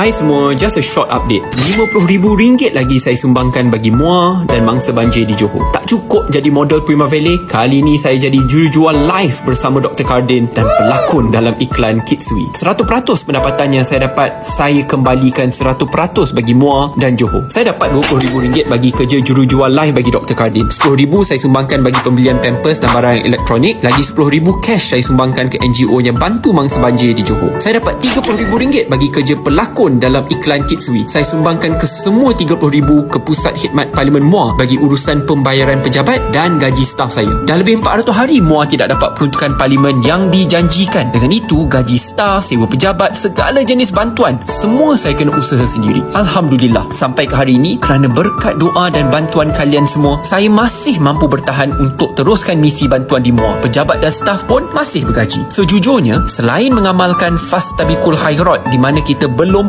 Hai semua, just a short update. RM50,000 lagi saya sumbangkan bagi Muar dan mangsa banjir di Johor. Tak cukup jadi model Primavera, kali ni saya jadi jurujual live bersama Dr. Cardin dan pelakon dalam iklan Kitsui. 100% pendapatan yang saya dapat, saya kembalikan 100% bagi Muar dan Johor. Saya dapat RM20,000 bagi kerja jurujual live bagi Dr. Cardin. RM10,000 saya sumbangkan bagi pembelian pampers dan barang elektronik. Lagi RM10,000 cash saya sumbangkan ke NGO yang bantu mangsa banjir di Johor. Saya dapat RM30,000 bagi kerja pelakon dalam iklan Kitsui. Saya sumbangkan ke semua RM30,000 ke Pusat Khidmat Parlimen Muar bagi urusan pembayaran pejabat dan gaji staf saya. Dah lebih 400 hari Muar tidak dapat peruntukan parlimen yang dijanjikan. Dengan itu, gaji staf, sewa pejabat, segala jenis bantuan, semua saya kena usaha sendiri. Alhamdulillah, sampai ke hari ini, kerana berkat doa dan bantuan kalian semua, saya masih mampu bertahan untuk teruskan misi bantuan di Muar. Pejabat dan staf pun masih bergaji. Sejujurnya, selain mengamalkan Fastabikul Khairat di mana kita belum